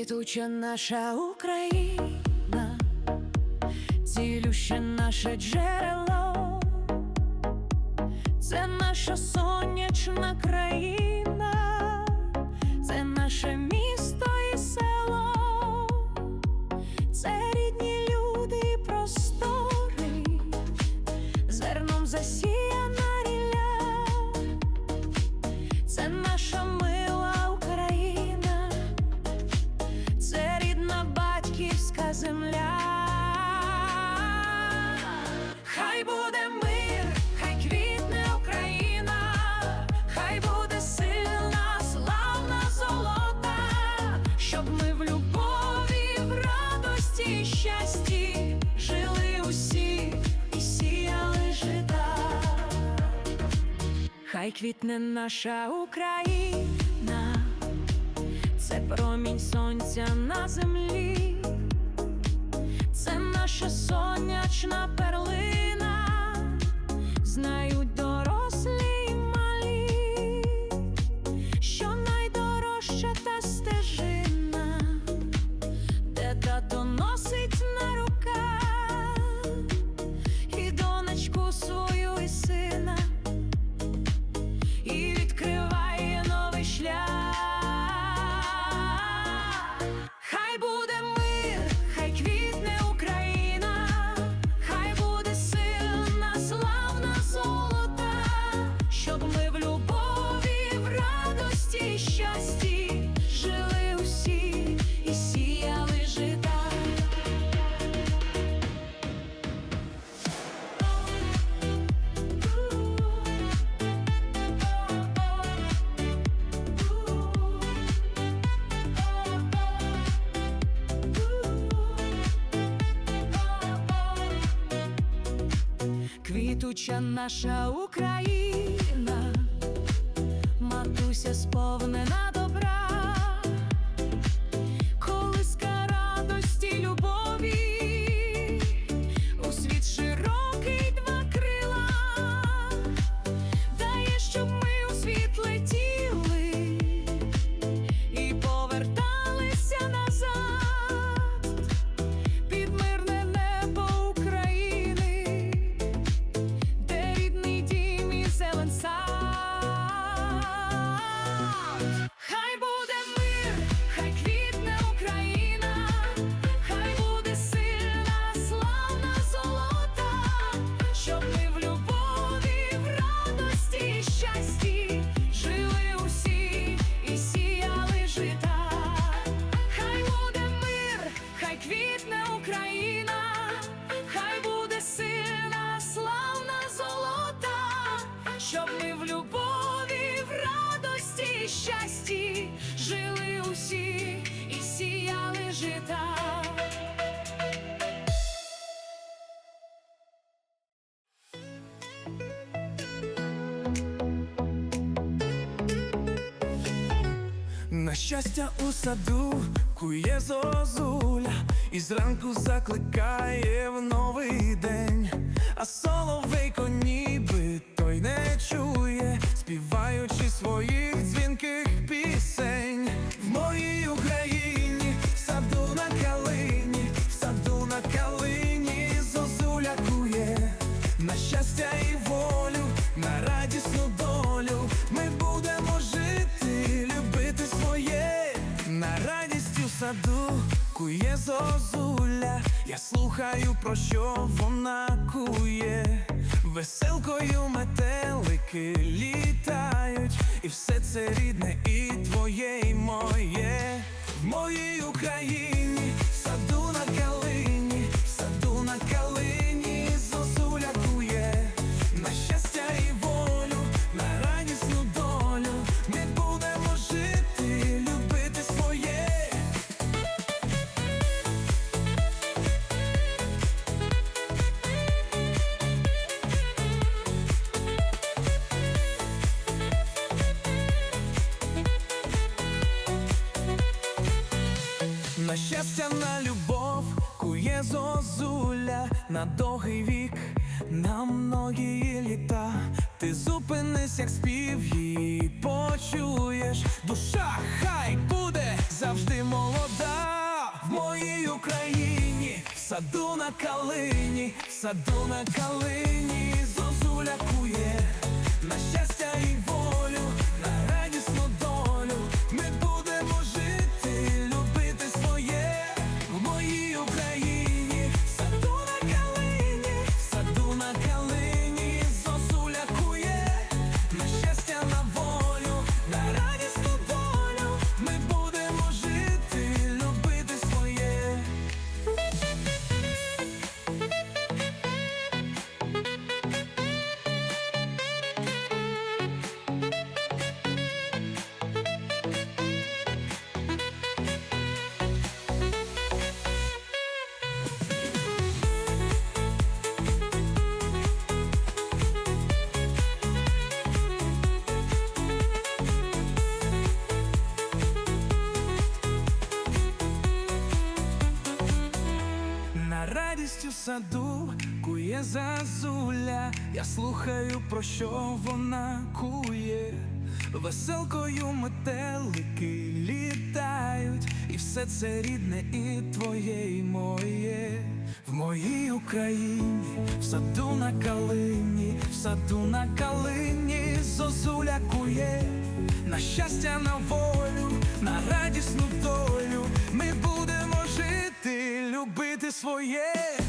Квітуча наша Україна, цілюще наше джерело, це наша сонячна країна, щоб ми в любові, в радості і щасті жили усі і сіяли жита. Хай квітне наша Україна це промінь сонця на землі, це наша сонячна Квітуча наша Україна, матуся сповнена щастя у саду кує зозуля, і зранку закликає в новий день, а соловейко ніби той не чує, співаючи своїх дзвінких пісень. В моїй Україні, слухаю, про що вона кує. Веселкою метелики літають, і все це рідне, і твоє, і моє. В моїй Україні, На щастя, на любов кує зозуля на довгий вік, на многії літа. Ти зупинись, як спів її почуєш. Душа хай буде завжди молода. В моїй Україні, в саду на калині, в саду на калині, зозуля кує. На щастя саду кує зазуля, я слухаю, про що вона кує. Веселкою метелики літають, і все це рідне і твоє, і моє. В моїй Україні, в саду на калині, в саду на калині, зозуля кує, на щастя, на волю, на радісну долю. Ми будемо жити, любити своє.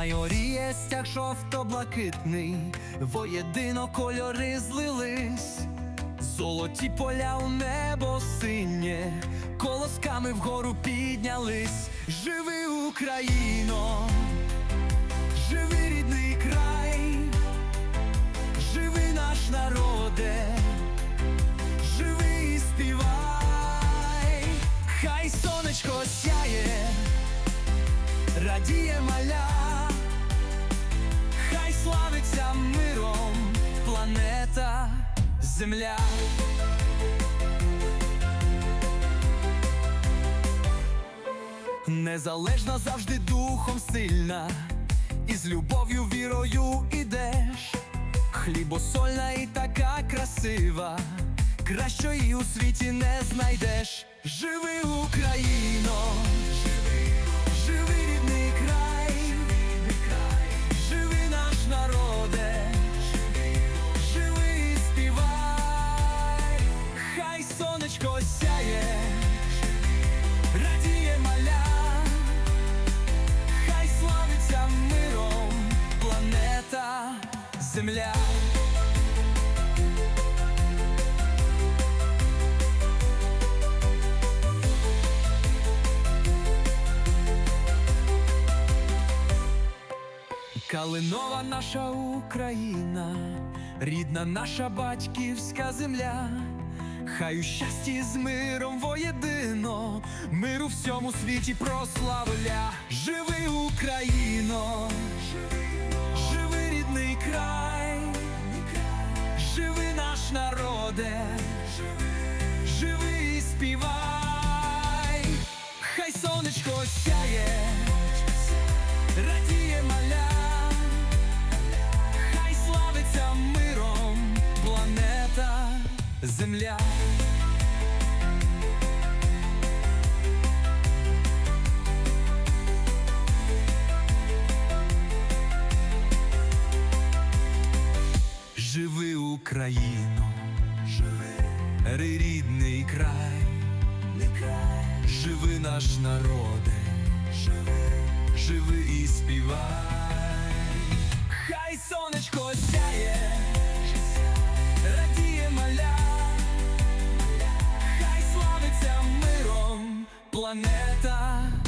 Майоріє стяг жовто-блакитний, воєдино кольори злились, золоті поля у небо синє, колосками вгору піднялись. Живи Україно, живи рідний край, живи наш народе, живи і співай, хай сонечко сяє радіє маля, Земля. Незалежна завжди духом сильна, і з любов'ю, вірою ідеш, хлібосольна і така красива, кращої у світі не знайдеш. Живи Україно! Калинова наша Україна, рідна наша батьківська земля, хай у щасті з миром воєдино, миру всьому світі прославля. Живи Україно, живи рідний край, живи наш народе, живи і співай, хай сонечко сяє. Земля. Живи Україно, живи рідний край, живи наш народе, живи живи і співай. Хай сонечко сяє, планета